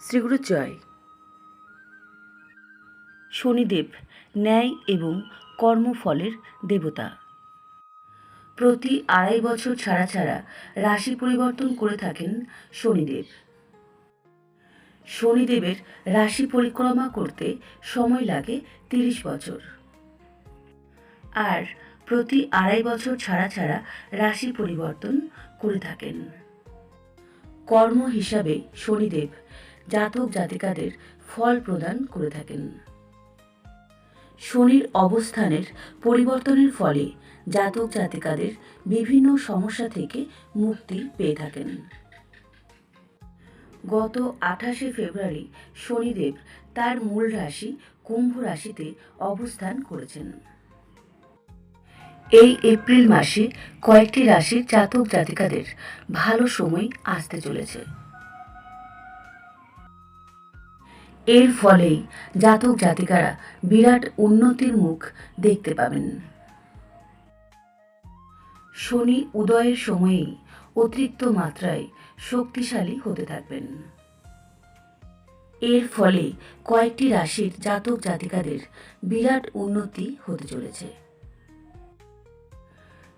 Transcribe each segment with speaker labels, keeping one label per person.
Speaker 1: শ্রীগুরুর জয় শনিদেব ন্যায় এবং কর্মফলের দেবতা। প্রতি আড়াই বছর ছাড়া ছাড়া রাশি পরিবর্তন করে থাকেন শনিদেব। শনিদেবের রাশি পরিক্রমা করতে সময় লাগে তিরিশ বছর। আর প্রতি আড়াই বছর ছাড়া ছাড়া রাশি পরিবর্তন করে থাকেন। কর্ম হিসাবে শনিদেব জাতক জাতিকাদের ফল প্রদান করে থাকেন। শনির অবস্থানের পরিবর্তনের ফলে জাতক জাতিকাদের বিভিন্ন সমস্যা থেকে মুক্তি পেয়ে থাকেন। গত আঠাশে ফেব্রুয়ারি শনিদেব তার মূল রাশি কুম্ভ রাশিতে অবস্থান করেছেন। এই এপ্রিল মাসে কয়েকটি রাশির জাতক জাতিকাদের ভালো সময় আসতে চলেছে। এর ফলেই জাতক জাতিকারা বিরাট উন্নতির মুখ দেখতে পাবেন। শনি উদয়ের সময়েই অতিরিক্ত মাত্রায় শক্তিশালী হতে থাকবেন। এর ফলে কয়েকটি রাশির জাতক জাতিকাদের বিরাট উন্নতি হতে চলেছে।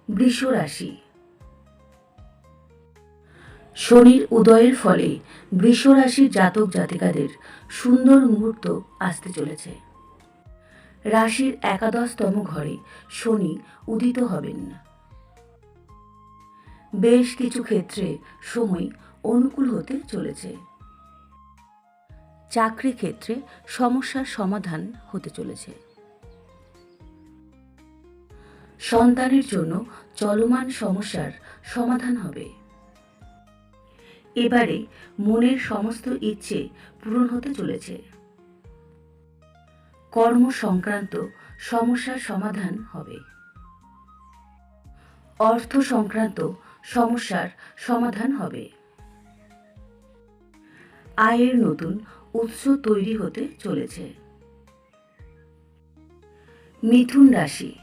Speaker 1: বৃষ রাশি শনির উদয়ের ফলে বৃষ রাশির জাতক জাতিকাদের সুন্দর মুহূর্ত আসতে চলেছে। রাশির একাদশতম ঘরে শনি উদিত হবেন। বেশ কিছু ক্ষেত্রে সময় অনুকূল হতে চলেছে। চাকরি ক্ষেত্রে সমস্যার সমাধান হতে চলেছে। সন্তানের জন্য চলমান সমস্যার সমাধান হবে। এবারে মনের সমস্ত ইচ্ছে পূরণ হতে চলেছে। কর্ম সংক্রান্ত সমস্যার সমাধান হবে। অর্থ সংক্রান্ত সমস্যার সমাধান হবে। আয়ের নতুন উৎস তৈরি হতে চলেছে। মিথুন রাশি।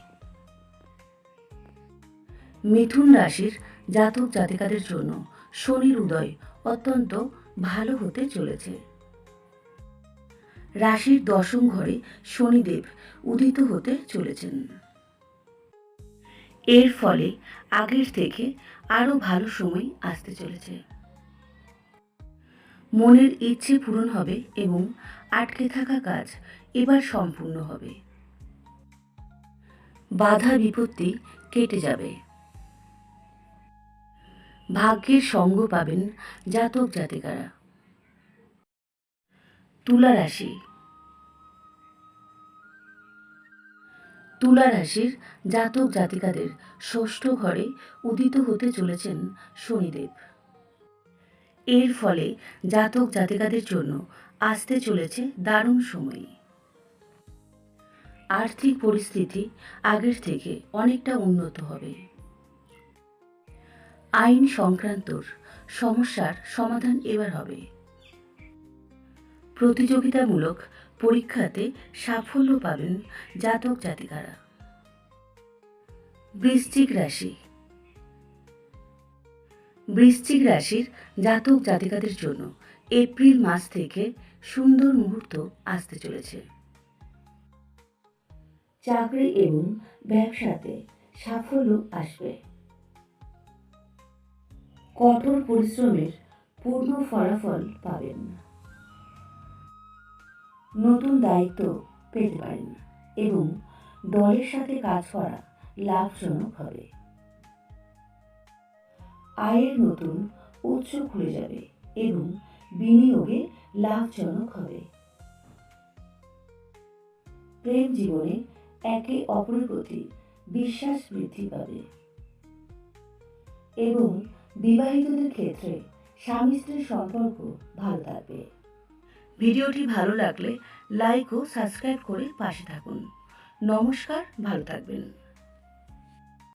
Speaker 1: মিথুন রাশির জাতক জাতিকাদের জন্য শনির উদয় অত্যন্ত ভালো হতে চলেছে। রাশির দশম ঘরে শনিদেব উদিত হতে চলেছেন। এর ফলে আগের থেকে আরও ভালো সময় আসতে চলেছে। মনের ইচ্ছে পূরণ হবে এবং আটকে থাকা কাজ এবার সম্পূর্ণ হবে। বাধা বিপত্তি কেটে যাবে। ভাগ্যের সঙ্গ পাবেন জাতক জাতিকারা। তুলা রাশি। তুলা রাশির জাতক জাতিকাদের ষষ্ঠ ঘরে উদিত হতে চলেছেন শনিদেব। এর ফলে জাতক জাতিকাদের জন্য আসতে চলেছে দারুণ সময়। আর্থিক পরিস্থিতি আগের থেকে অনেকটা উন্নত হবে। আইন সংক্রান্তর সমস্যার সমাধান এবার হবে। প্রতিযোগিতামূলক পরীক্ষাতে সাফল্য পাবেন জাতক জাতিকারা। বৃশ্চিক রাশি। বৃশ্চিক রাশির জাতক জাতিকাদের জন্য এপ্রিল মাস থেকে সুন্দর মুহূর্ত আসতে চলেছে। চাকরি এবং ব্যবসাতে সাফল্য আসবে। কঠোর পরিশ্রমের পূর্ণ ফলাফল পাবেন না। নতুন দায়িত্ব পেতে পারেন না এবং দলের সাথে কাজ করা লাভজনক হবে। আয়ের নতুন উৎস খুলে যাবে এবং বিনিয়োগে লাভজনক হবে। প্রেম জীবনে একে অপরের প্রতি বিশ্বাস বৃদ্ধি পাবে এবং বিবাহিতদের ক্ষেত্রে স্বামী স্ত্রীর সম্পর্ক ভালো থাকবে। ভিডিওটি ভালো লাগলে লাইক ও সাবস্ক্রাইব করে পাশে থাকুন। নমস্কার, ভালো থাকবেন।